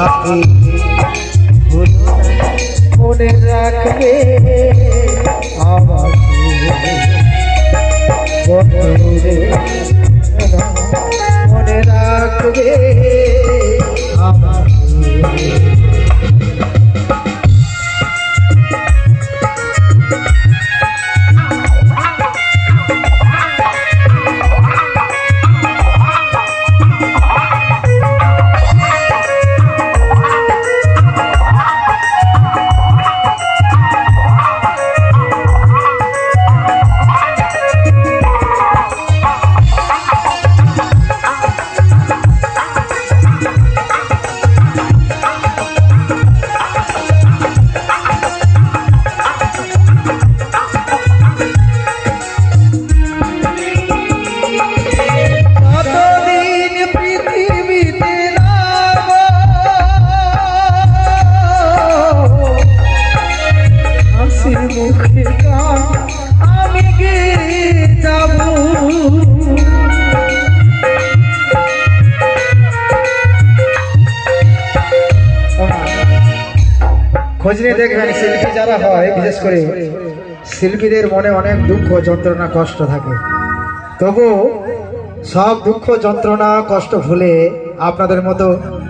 না, মনে রাখবে আমাকে মনে রাখবে আমাকে খোঁজ নিয়ে দেখবেন শিল্পী যারা হয় বিশেষ করে শিল্পীদের মনে অনেক দুঃখ যন্ত্রণা কষ্ট থাকে। তবু সব দুঃখ যন্ত্রণা কষ্ট ভুলে আপনাদের মতো